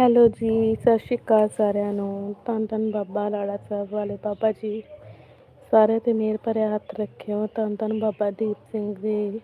Hello ਜੀ, ਸਤਿ ਸ਼੍ਰੀ ਅਕਾਲ ਸਾਰਿਆਂ ਨੂੰ। ਧੰਨ ਧੰਨ ਬਾਬਾ ਲਾਲਾ ਸਾਹਿਬ ਵਾਲੇ ਬਾਬਾ ਜੀ। ਸਾਰਿਆਂ ਤੇ ਮਿਹਰ ਭਰਿਆ ਹੱਥ ਰੱਖਿਓ। ਧੰਨ ਧੰਨ ਬਾਬਾ ਦੀਪ ਸਿੰਘ ਜੀ।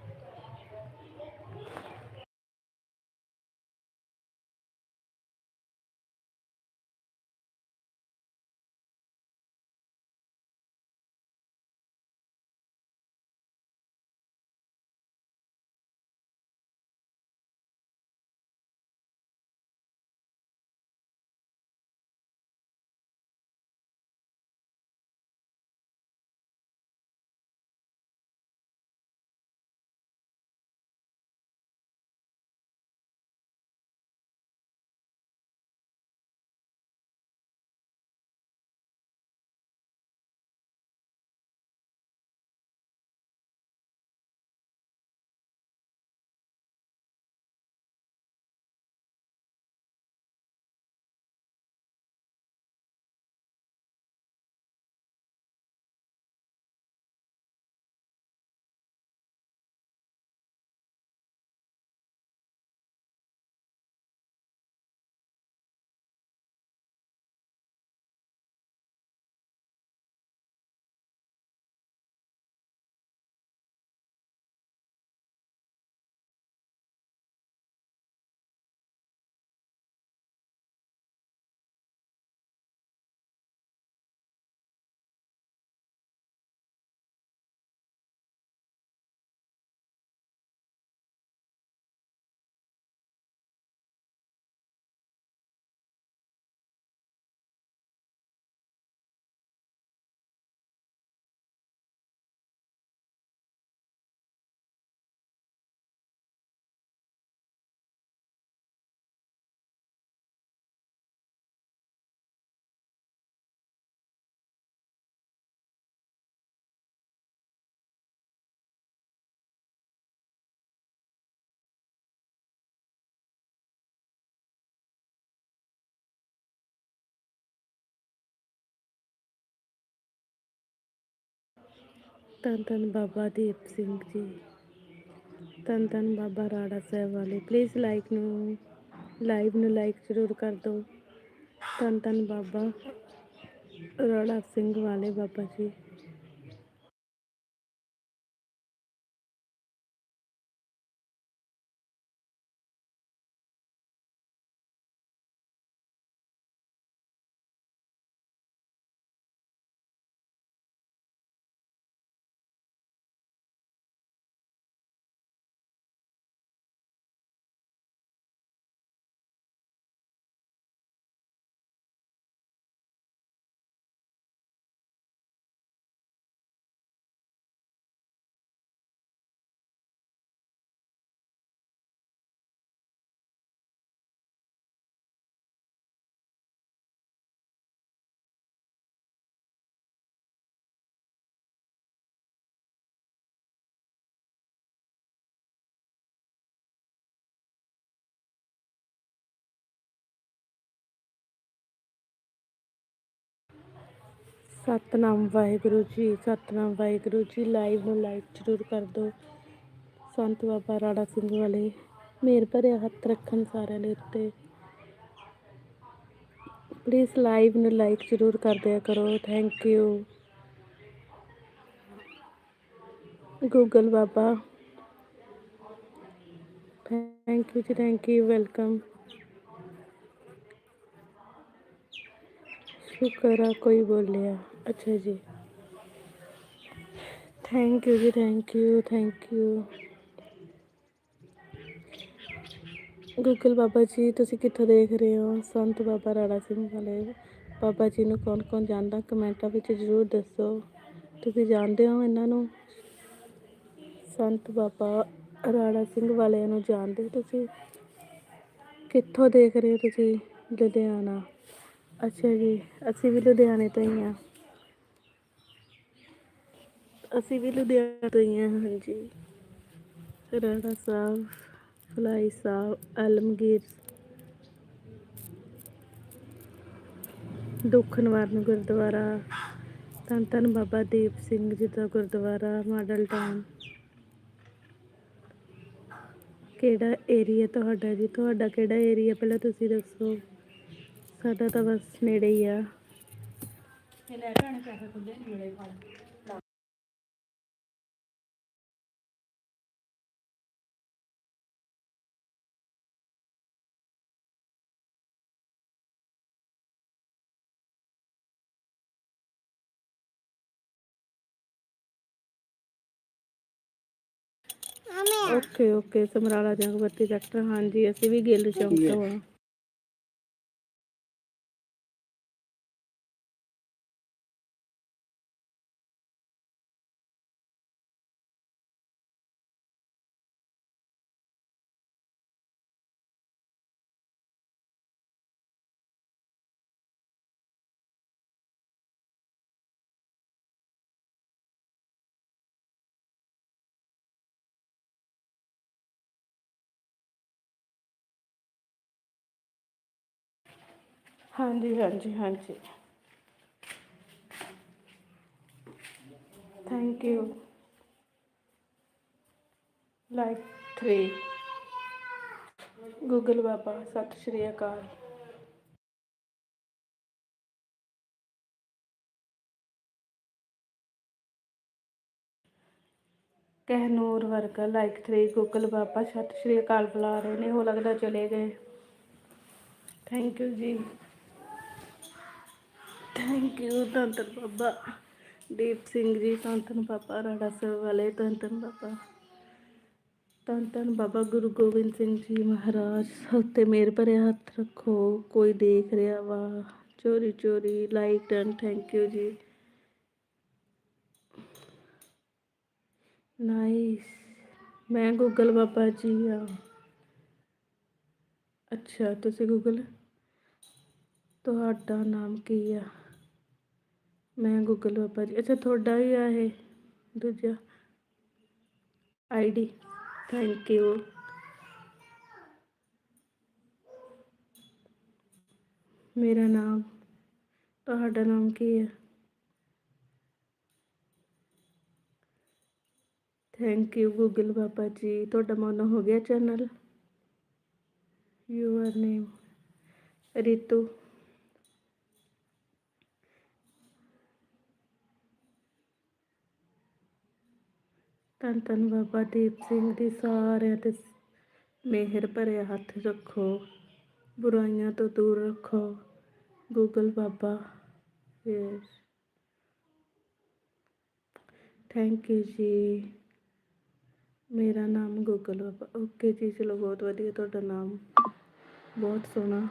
ਧੰਨ ਧੰਨ ਬਾਬਾ ਦੀਪ ਸਿੰਘ ਜੀ। ਧੰਨ ਧੰਨ ਬਾਬਾ ਰਾੜਾ ਸਾਹਿਬ ਵਾਲੇ। ਪਲੀਜ਼ ਲਾਈਕ ਨੂੰ ਲਾਈਵ ਨੂੰ ਲਾਈਕ ਜ਼ਰੂਰ ਕਰ ਦਿਓ। ਧੰਨ ਧੰਨ ਬਾਬਾ ਰਾੜਾ ਸਿੰਘ ਵਾਲੇ ਬਾਬਾ ਜੀ। ਸਤਨਾਮ ਵਾਹਿਗੁਰੂ ਜੀ, ਸਤਨਾਮ ਵਾਹਿਗੁਰੂ ਜੀ, ਲਾਈਵ ਨੂੰ ਲਾਈਕ ਜ਼ਰੂਰ ਕਰ ਦਿਓ। ਸੰਤ ਬਾਬਾ ਰਾੜਾ ਸਿੰਘ ਵਾਲੇ, ਮੇਰ ਭਰਿਆ ਹੱਥ ਰੱਖਣ ਸਾਰਿਆਂ ਦੇ ਉੱਤੇ। ਪਲੀਜ਼ ਲਾਈਵ ਨੂੰ ਲਾਈਕ ਜ਼ਰੂਰ ਕਰ ਦਿਆ ਕਰੋ ਥੈਂਕ ਯੂ ਗੂਗਲ ਬਾਬਾ। ਥੈਂਕ ਯੂ ਜੀ ਥੈਂਕ ਯੂ ਵੈਲਕਮ ਸ਼ੁਕਰ ਆ ਕੋਈ ਬੋਲਿਆ। ਅੱਛਾ ਜੀ। ਥੈਂਕ ਯੂ ਜੀ thank you thank you Google ਬਾਬਾ ਜੀ, ਤੁਸੀਂ ਕਿੱਥੋਂ ਦੇਖ ਰਹੇ ਹੋ? ਸੰਤ ਬਾਬਾ ਰਾਣਾ ਸਿੰਘ ਵਾਲੇ। ਬਾਬਾ ਜੀ ਨੂੰ ਕੌਣ ਕੌਣ ਜਾਣਦਾ? ਕਮੈਂਟਾਂ ਵਿੱਚ ਜ਼ਰੂਰ ਦੱਸੋ। ਤੁਸੀਂ ਜਾਣਦੇ ਹੋ ਇਹਨਾਂ ਨੂੰ? ਸੰਤ ਬਾਬਾ ਰਾਣਾ ਸਿੰਘ ਵਾਲਿਆਂ ਨੂੰ ਜਾਣਦੇ ਹੋ ਤੁਸੀਂ? ਕਿੱਥੋਂ ਦੇਖ ਰਹੇ ਹੋ ਤੁਸੀਂ? ਲੁਧਿਆਣਾ। ਅੱਛਾ ਜੀ, ਅਸੀਂ ਵੀ ਲੁਧਿਆਣੇ ਤੋਂ ਹੀ ਆ ਅਸੀਂ ਵੀ ਲੁਧਿਆਣਾ ਤੋਂ ਹੀ ਆ ਹਾਂਜੀ। ਰਾੜਾ ਸਾਹਿਬ, ਫਲਾਈ ਸਾਹਿਬ, ਆਲਮਗੀਰ ਦੁੱਖ ਨਿਵਾਰਨ ਗੁਰਦੁਆਰਾ, ਧੰਨ ਧੰਨ ਬਾਬਾ ਦੀਪ ਸਿੰਘ ਜੀ ਦਾ ਗੁਰਦੁਆਰਾ, ਮਾਡਲ ਟਾਊਨ। ਕਿਹੜਾ ਏਰੀਆ ਤੁਹਾਡਾ ਜੀ? ਤੁਹਾਡਾ ਕਿਹੜਾ ਏਰੀਆ ਪਹਿਲਾਂ ਤੁਸੀਂ ਦੱਸੋ। ਸਾਡਾ ਤਾਂ ਬਸ ਨੇੜੇ ਹੀ ਆ। ਇਹ ਲੈ ਜਾਣੇ ਪੈਸੇ ਖੁੱਲੇ ਨਹੀਂ ਮਿਲੇ ਫੜ ਓਕੇ ਓਕੇ ਸਮਰਾਲਾ ਜੰਗਵਤੀ ਸੈਕਟਰ ਹਾਂਜੀ ਅਸੀਂ ਵੀ ਗਿੱਲ ਚੌਂਕ ਤੋਂ ਆ। ਹਾਂਜੀ ਹਾਂਜੀ ਹਾਂਜੀ ਥੈਂਕ ਯੂ ਲਾਈਕ 3 ਗੂਗਲ ਬਾਬਾ ਸਤਿ ਸ਼੍ਰੀ ਅਕਾਲ ਕਹਿਨੂਰ ਵਰਗਾ ਲਾਈਕ 3 ਗੂਗਲ ਬਾਬਾ ਸਤਿ ਸ਼੍ਰੀ ਅਕਾਲ ਬੁਲਾ ਰਹੇ ਨੇ ਉਹ ਲੱਗਦਾ ਚਲੇ ਗਏ ਥੈਂਕ ਯੂ ਜੀ ਥੈਂਕ ਯੂ ਧੰਨ ਧੰਨ ਬਾਬਾ ਦੀਪ ਸਿੰਘ ਜੀ ਧੰਨ ਧੰਨ ਬਾਬਾ ਰਾੜਾ ਸਾਹਿਬ ਵਾਲੇ ਧੰਨ ਧੰਨ ਬਾਬਾ ਧੰਨ ਧੰਨ ਬਾਬਾ ਗੁਰੂ ਗੋਬਿੰਦ ਸਿੰਘ ਜੀ ਮਹਾਰਾਜ ਉੱਤੇ ਮੇਰ ਭਰਿਆ ਹੱਥ ਰੱਖੋ, ਕੋਈ ਦੇਖ ਰਿਹਾ ਵਾ। ਚੋਰੀ ਚੋਰੀ ਲਾਈਕ ਡਨ ਥੈਂਕ ਯੂ ਜੀ। ਨਾਈਸ ਮੈਂ ਗੂਗਲ ਬਾਬਾ ਜੀ ਆ ਅੱਛਾ, ਤੁਸੀਂ ਗੂਗਲ ਤੁਹਾਡਾ ਨਾਮ ਕੀ ਆ? ਮੈਂ ਗੂਗਲ ਬਾਬਾ ਜੀ ਅੱਛਾ ਤੁਹਾਡਾ ਹੀ ਆ ਇਹ ਦੂਜਾ ਆਈਡੀ ਥੈਂਕ ਯੂ ਮੇਰਾ ਨਾਮ ਤੁਹਾਡਾ ਨਾਮ ਕੀ ਹੈ ਥੈਂਕ ਯੂ ਗੂਗਲ ਬਾਬਾ ਜੀ ਤੁਹਾਡਾ ਮਨ ਹੋ ਗਿਆ ਚੈਨਲ ਯੂਅਰ ਨੇਮ ਰਿਤੂ ਧੰਨ ਧੰਨ ਬਾਬਾ ਦੀਪ ਸਿੰਘ ਦੀ ਸਾਰਿਆਂ ਤੇ ਮਿਹਰ ਭਰਿਆ ਹੱਥ ਰੱਖੋ, ਬੁਰਾਈਆਂ ਤੋਂ ਦੂਰ ਰੱਖੋ। ਗੂਗਲ ਬਾਬਾ ਯੈਸ ਥੈਂਕ ਯੂ ਜੀ। ਮੇਰਾ ਨਾਮ ਗੂਗਲ ਬਾਬਾ। ਓਕੇ ਜੀ, ਚਲੋ ਬਹੁਤ ਵਧੀਆ ਤੁਹਾਡਾ ਨਾਮ। ਬਹੁਤ ਸੋਹਣਾ।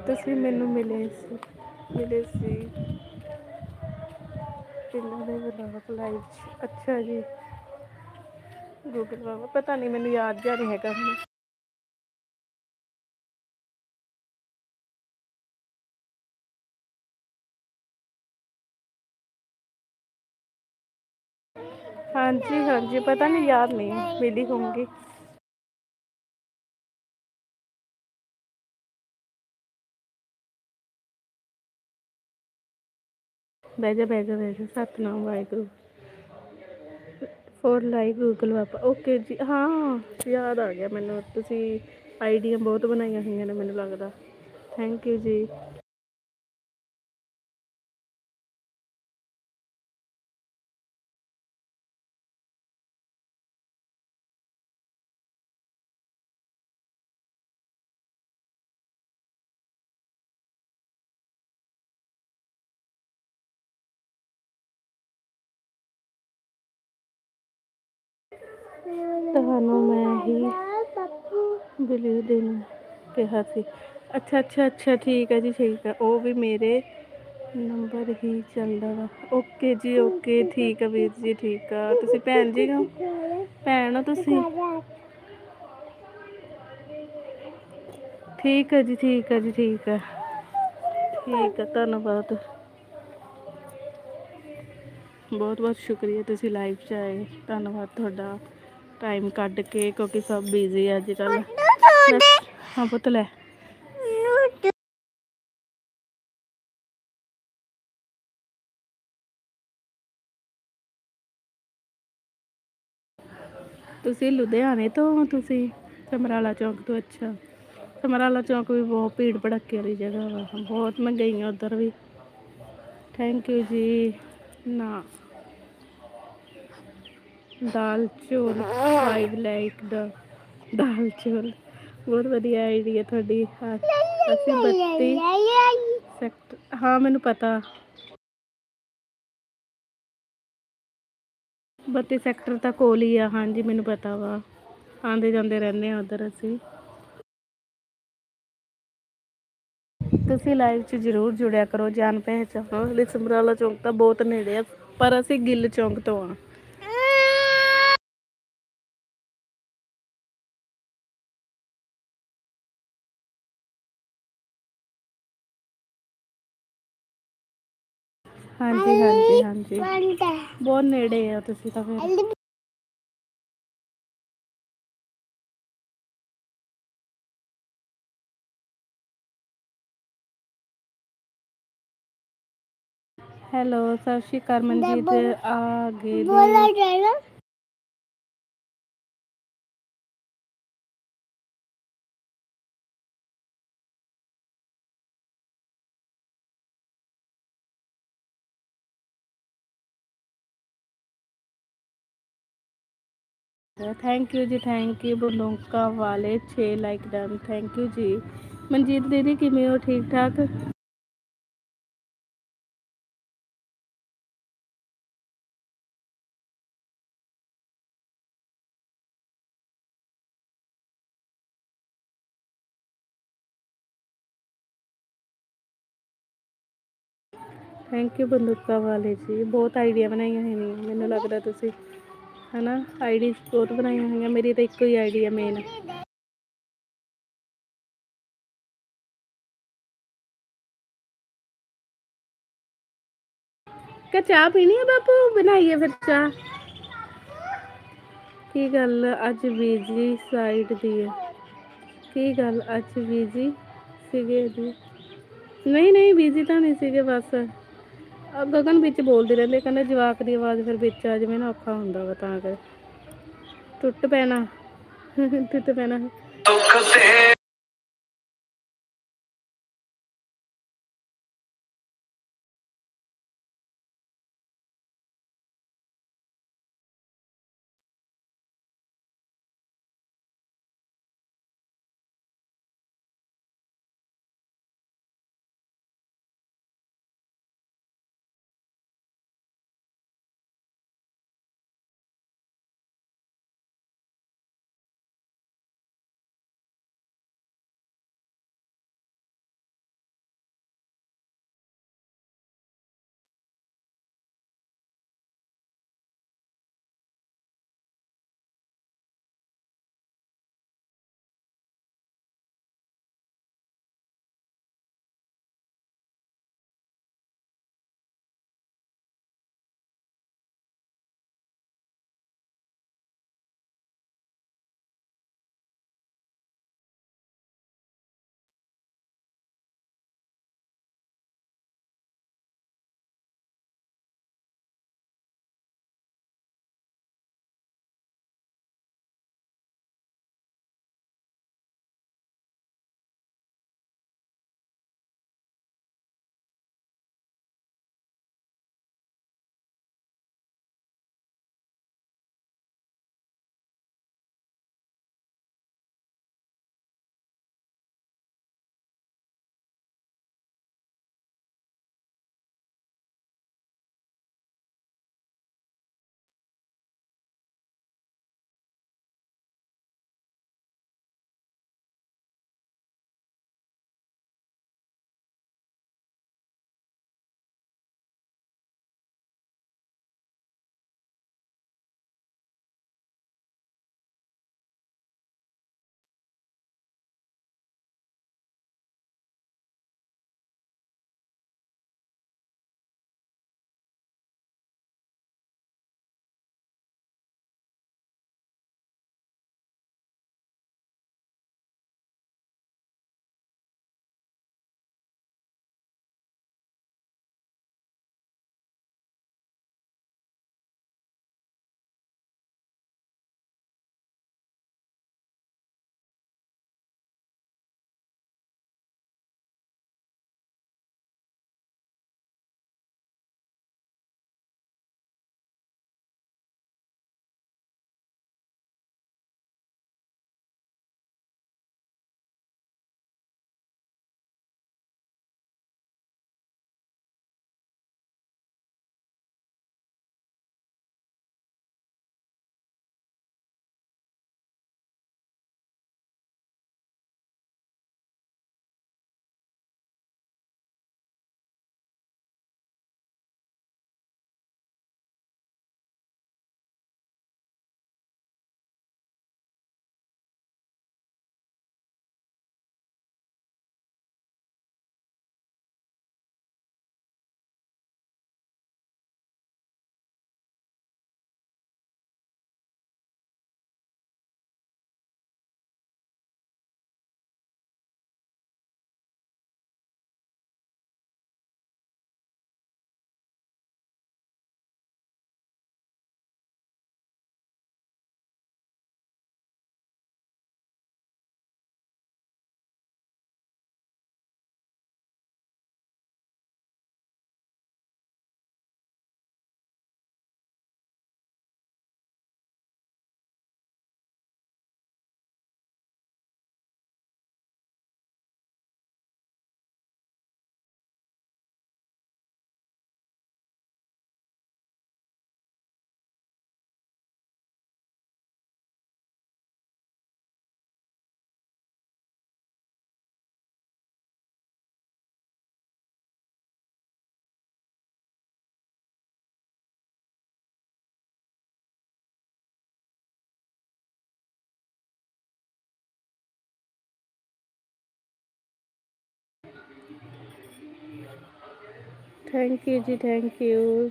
ਤੁਸੀਂ ਮੈਨੂੰ ਮਿਲੇ ਸੀ ਮਿਲੇ ਸੀ ਪਿੰਡਾਂ ਦੇ ਬਲਾਕ ਲਾਈਵ 'ਚ ਅੱਛਾ ਜੀ ਗੂਗਲ ਬਾਬਾ ਪਤਾ ਨਹੀਂ ਮੈਨੂੰ ਯਾਦ ਜਿਹਾ ਨਹੀਂ ਹੈਗਾ ਹੁਣ ਹਾਂਜੀ ਹਾਂਜੀ ਪਤਾ ਨਹੀਂ ਯਾਦ ਨਹੀਂ ਮਿਲੀ ਹੋਊਂਗੀ ਬਹਿ ਜਾ ਬਹਿ ਜਾ ਬਹਿ ਜਾ। Satnam Waheguru. Four like Google ਬਾਬਾ ਓਕੇ ਜੀ, ਹਾਂ, ਯਾਦ ਆ ਗਿਆ ਮੈਨੂੰ। ਤੁਸੀਂ ਆਈਡੀਆਂ ਬਹੁਤ ਬਣਾਈਆਂ ਹੋਈਆਂ ਨੇ, ਮੈਨੂੰ ਲੱਗਦਾ। ਥੈਂਕ ਯੂ ਜੀ। ਤੁਹਾਨੂੰ ਮੈਂ ਹੀ ਬਲੀ ਦੇਣ ਕਿਹਾ ਸੀ। ਅੱਛਾ ਅੱਛਾ ਅੱਛਾ, ਠੀਕ ਹੈ ਜੀ, ਠੀਕ ਹੈ। ਉਹ ਵੀ ਮੇਰੇ ਨੰਬਰ ਹੀ ਚੱਲਦਾ ਵਾ। ਓਕੇ ਜੀ, ਓਕੇ, ਠੀਕ ਆ ਵੀਰ ਜੀ, ਠੀਕ ਆ। ਤੁਸੀਂ ਭੈਣ ਜੀ ਹੋ? ਭੈਣ ਹੋ ਤੁਸੀਂ? ਠੀਕ ਹੈ ਜੀ, ਠੀਕ ਆ ਜੀ, ਠੀਕ ਆ ਠੀਕ ਆ ਧੰਨਵਾਦ। ਬਹੁਤ ਬਹੁਤ ਸ਼ੁਕਰੀਆ ਤੁਸੀਂ ਲਾਈਵ 'ਚ ਆਏ। ਧੰਨਵਾਦ ਤੁਹਾਡਾ। ਟਾਈਮ ਕੱਢ ਕੇ ਕਿਉਂਕਿ ਸਭ ਬਿਜ਼ੀ ਅੱਜ ਕੱਲ ਹਾਂ ਪੁੱਤ ਲੈ। ਤੁਸੀਂ ਲੁਧਿਆਣੇ ਤੋਂ ਤੁਸੀਂ? ਸਮਰਾਲਾ ਚੌਕ ਤੋਂ ਅੱਛਾ। ਸਮਰਾਲਾ ਚੌਕ ਵੀ ਬਹੁਤ ਭੀੜ ਭੜੱਕੇ ਵਾਲੀ ਜਗ੍ਹਾ ਵਾ। ਬਹੁਤ ਮੈਂ ਗਈ ਹਾਂ ਉੱਧਰ ਵੀ। ਥੈਂਕ ਯੂ ਜੀ। ਨਾ। ਦਾਲ ਚੌਲ ਆਈ ਲਾਈਕ ਦਾ ਦਾਲ ਚੌਲ। ਬਹੁਤ ਵਧੀਆ ਆਈਡੀਆ ਤੁਹਾਡੀ। ਅਸੀਂ ਬੱਤੀ ਸੈਕਟਰ ਹਾਂ, ਮੈਨੂੰ ਪਤਾ। ਬੱਤੀ ਸੈਕਟਰ ਤਾਂ ਕੋਲ ਹੀ ਆ। ਹਾਂਜੀ, ਮੈਨੂੰ ਪਤਾ ਵਾ। ਆਉਂਦੇ ਜਾਂਦੇ ਰਹਿੰਦੇ ਆ ਉਧਰ ਅਸੀਂ। ਤੁਸੀਂ ਲਾਈਵ 'ਚ ਜ਼ਰੂਰ ਜੁੜਿਆ ਕਰੋ ਜਾਣ ਪਹਿਚਾਣ ਲਈ ਸਮਰਾਲਾ ਚੌਂਕ ਤਾਂ ਬਹੁਤ ਨੇੜੇ ਆ, ਪਰ ਅਸੀਂ ਗਿੱਲ ਚੌਂਕ ਤੋਂ ਆ। ਹਾਂਜੀ ਹਾਂਜੀ ਹਾਂਜੀ। ਬਹੁਤ ਨੇੜੇ ਆ ਤੁਸੀਂ ਤਾਂ ਫਿਰ। ਹੈਲੋ ਸਤਿ ਸ਼੍ਰੀ ਅਕਾਲ ਮਨਜੀਤ। ਆ ਗਏ ਜੀ। ਥੈਂਕ ਯੂ ਜੀ ਥੈਂਕ ਯੂ ਬਲੋਂਕਾ ਵਾਲੇ 6 ਲਾਈਕ ਡਨ ਥੈਂਕ ਯੂ ਜੀ। ਮਨਜੀਤ ਦੀਦੀ, ਕਿਵੇਂ ਹੋ? ਠੀਕ ਠਾਕ? ਥੈਂਕ ਯੂ ਬੰਦੂਕਾ ਵਾਲੇ ਜੀ, ਬਹੁਤ ਆਈਡੀਆ ਬਣਾਈਆਂ ਹੋਈਆਂ ਨੇ, ਮੈਨੂੰ ਲੱਗਦਾ ਤੁਸੀਂ। ਹਨਾ ਆਈਡੀ ਬਹੁਤ ਬਣਾਈਆਂ ਹੋਈਆਂ ਮੇਰੀ ਤਾਂ ਇੱਕੋ ਹੀ ਆਈਡੀ ਹੈ ਮੇਨ ਕਿ ਚਾਹ ਪੀਣੀ ਹੈ ਬਾਪੂ ਬਣਾਈਏ ਫਿਰ ਚਾਹ ਕੀ ਗੱਲ ਅੱਜ ਬੀਜੀ ਸਾਈਡ ਦੀ ਹੈ ਕੀ ਗੱਲ ਅੱਜ ਬੀਜੀ ਸੀਗੇ ਜੀ ਨਹੀਂ ਨਹੀਂ ਬੀਜੀ ਤਾਂ ਨਹੀਂ ਸੀਗੇ ਬਸ ਆ ਗਗਨ ਵਿੱਚ ਬੋਲਦੇ ਰਹਿੰਦੇ, ਕਹਿੰਦੇ ਜਵਾਕ ਦੀ ਆਵਾਜ਼ ਫਿਰ ਵਿੱਚ ਆ ਜਿਵੇਂ ਨਾ, ਔਖਾ ਹੁੰਦਾ ਵਾ ਤਾਂ ਕਰ ਟੁੱਟ ਪੈਣਾ ਟੁੱਟ ਪੈਣਾ। ਥੈਂਕ ਯੂ ਜੀ ਥੈਂਕ ਯੂ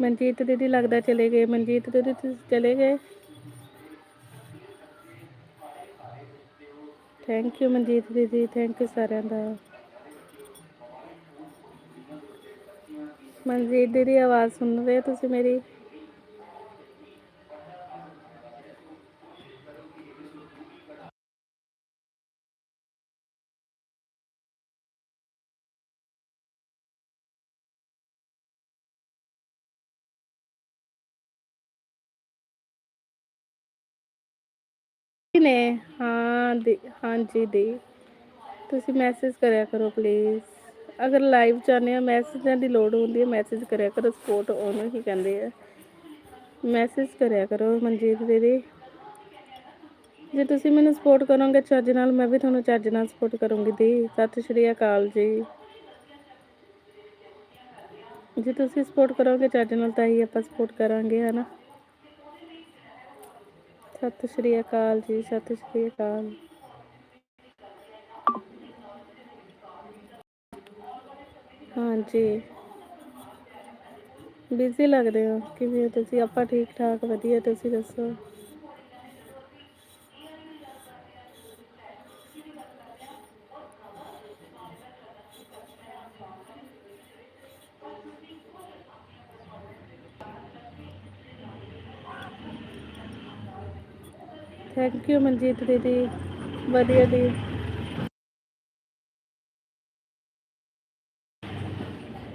ਮਨਜੀਤ ਦੀਦੀ ਲੱਗਦਾ ਚਲੇ ਗਏ, ਮਨਜੀਤ ਦੀਦੀ ਤੁਸੀਂ ਚਲੇ ਗਏ? ਥੈਂਕ ਯੂ ਮਨਜੀਤ ਦੀਦੀ ਥੈਂਕ ਯੂ ਸਾਰਿਆਂ ਦਾ। ਮਨਜੀਤ ਦੀਦੀ, ਆਵਾਜ਼ ਸੁਣ ਰਹੇ ਹੋ ਤੁਸੀਂ ਮੇਰੀ? ਨੇ। ਹਾਂ ਦੀ, ਹਾਂਜੀ ਦੀ। ਤੁਸੀਂ ਮੈਸੇਜ ਕਰਿਆ ਕਰੋ ਪਲੀਜ਼ ਅਗਰ ਲਾਈਵ ਚਾਹੁੰਦੇ ਹੋ ਮੈਸੇਜਾਂ ਦੀ ਲੋੜ ਹੁੰਦੀ ਹੈ ਮੈਸੇਜ ਕਰਿਆ ਕਰੋ ਸਪੋਰਟ ਉਹਨੂੰ ਹੀ ਕਹਿੰਦੇ ਆ। ਮੈਸੇਜ ਕਰਿਆ ਕਰੋ ਮਨਜੀਤ ਦੀਦੀ। ਜੇ ਤੁਸੀਂ ਮੈਨੂੰ ਸਪੋਰਟ ਕਰੋਗੇ ਚੱਜ ਨਾਲ, ਮੈਂ ਵੀ ਤੁਹਾਨੂੰ ਚੱਜ ਨਾਲ ਸਪੋਰਟ ਕਰੂੰਗੀ ਦੀ। ਸਤਿ ਸ਼੍ਰੀ ਅਕਾਲ ਜੀ। ਜੇ ਤੁਸੀਂ ਸਪੋਰਟ ਕਰੋਗੇ ਚੱਜ ਨਾਲ, ਤਾਂ ਹੀ ਆਪਾਂ ਸਪੋਰਟ ਕਰਾਂਗੇ, ਹਨਾ। ਸਤਿ ਸ਼੍ਰੀ ਅਕਾਲ ਜੀ, ਸਤਿ ਸ਼੍ਰੀ ਅਕਾਲ। ਹਾਂਜੀ। ਬਿਜ਼ੀ ਲੱਗਦੇ ਹੋ? ਕਿਵੇਂ ਹੋ ਤੁਸੀਂ? ਆਪਾਂ ਠੀਕ ਠਾਕ ਵਧੀਆ, ਤੁਸੀਂ ਦੱਸੋ? ਥੈਂਕ ਯੂ ਮਨਜੀਤ ਦੀਦੀ ਵਧੀਆ ਦੀ।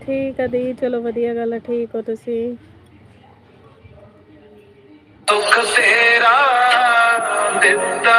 ਠੀਕ ਆ ਦੀ, ਚਲੋ ਵਧੀਆ ਗੱਲ ਹੈ ਠੀਕ ਹੋ ਤੁਸੀਂ। ਦੁੱਖ ਤੇਰਾ ਦਿੱਤਾ।